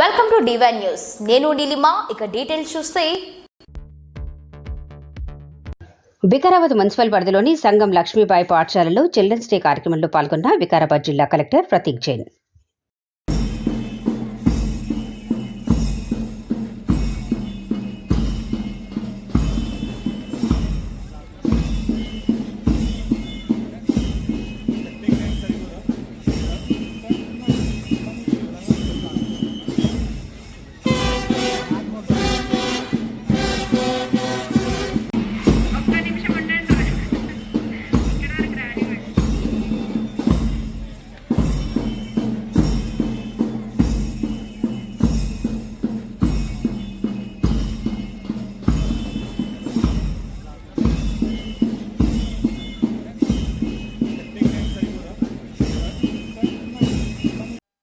Welcome to divine news నేను నీలిమా ఇక details చూస్తే. వికారాబాద్ మున్సిపల్ పరిధిలోని సంఘం లక్ష్మీబాయి పాఠశాలలో చిల్డ్రన్స్ డే కార్యక్రమంలో పాల్గొన్న వికారాబాద్ జిల్లా collector Prateek Jain.